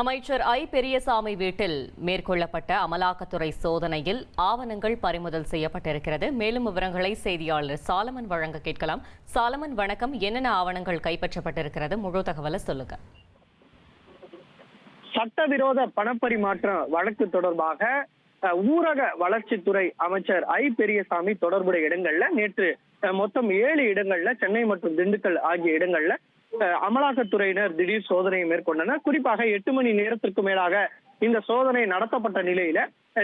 அமைச்சர் ஐ. பெரியசாமி வீட்டில் மேற்கொள்ளப்பட்ட அமலாக்கத்துறை சோதனையில் ஆவணங்கள் பறிமுதல் செய்யப்பட்டிருக்கிறது. மேலும் விவரங்களை செய்தியாளர் சாலமன் வழங்க கேட்கலாம். சாலமன் வணக்கம். என்னென்ன ஆவணங்கள் கைப்பற்றப்பட்டிருக்கிறது? முழு தகவலை சொல்லுங்க. சட்டவிரோத பணப்பரிமாற்ற வழக்கு தொடர்பாக ஊரக வளர்ச்சித்துறை அமைச்சர் ஐ. பெரியசாமி தொடர்புடைய இடங்கள்ல நேற்று மொத்தம் ஏழு இடங்கள்ல சென்னை மற்றும் திண்டுக்கல் ஆகிய இடங்கள்ல அமலாக்கத்துறையினர் திடீர் சோதனையை மேற்கொண்டனர். குறிப்பாக எட்டு மணி நேரத்திற்கு மேலாக இந்த சோதனை நடத்தப்பட்ட நிலையில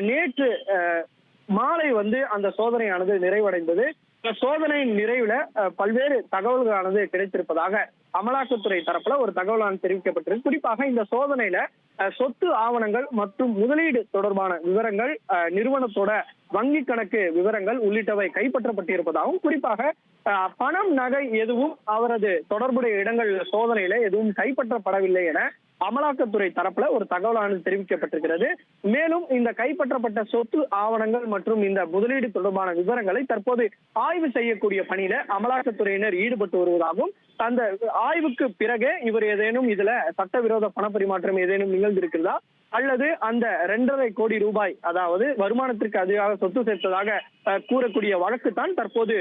நேற்று அஹ், மாலை வந்து அந்த சோதனையானது நிறைவடைந்தது. சோதனையின் நிறைவுல அஹ், பல்வேறு தகவல்களானது கிடைத்திருப்பதாக அமலாக்கத்துறை தரப்புல ஒரு தகவலான தெரிவிக்கப்பட்டிருக்கு. குறிப்பாக இந்த சோதனையில சொத்து ஆவணங்கள் மற்றும் முதலீடு தொடர்பான விவரங்கள் அஹ், நிறுவனத்தோட வங்கி கணக்கு விவரங்கள் உள்ளிட்டவை கைப்பற்றப்பட்டிருப்பதாகவும் குறிப்பாக பணம் நகை எதுவும் அவரது தொடர்புடைய இடங்கள் சோதனையில எதுவும் கைப்பற்றப்படவில்லை என அமலாக்கத்துறை தரப்புல ஒரு தகவலானது தெரிவிக்கப்பட்டிருக்கிறது. மேலும் இந்த கைப்பற்றப்பட்ட சொத்து ஆவணங்கள் மற்றும் இந்த முதலீடு தொடர்பான விவரங்களை தற்போது ஆய்வு செய்யக்கூடிய பணியில அமலாக்கத்துறையினர் ஈடுபட்டு வருவதாகவும் அந்த ஆய்வுக்கு பிறகு இவர் ஏதேனும் இதுல சட்டவிரோத பணப்பரிமாற்றம் ஏதேனும் நிகழ்ந்திருக்கிறதா? அல்லது அந்த இரண்டரை கோடி ரூபாய் அதாவது வருமானத்திற்கு அதிகமாக சொத்து சேர்த்ததாக கூறக்கூடிய வழக்கு தான் தற்போது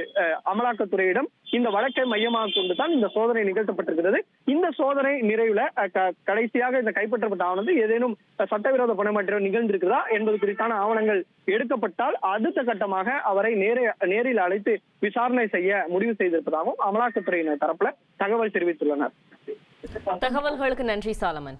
அமலாக்கத்துறையிடம் இந்த வழக்கை மையமாக கொண்டு தான் இந்த சோதனை நிகழ்த்தப்பட்டிருக்கிறது. இந்த சோதனை நிறைவுல கடைசியாக இந்த கைப்பற்றப்பட்ட ஆவணத்தில் ஏதேனும் சட்டவிரோத பணமாற்றம் நிகழ்ந்திருக்கிறதா என்பது குறித்தான ஆவணங்கள் எடுக்கப்பட்டால் அடுத்த கட்டமாக அவரை நேரே நேரில் அழைத்து விசாரணை செய்ய முடிவு செய்திருப்பதாகவும் அமலாக்கத்துறையினர் தரப்புல தகவல் தெரிவித்துள்ளனர். தகவல்களுக்கு நன்றி சாலமன்.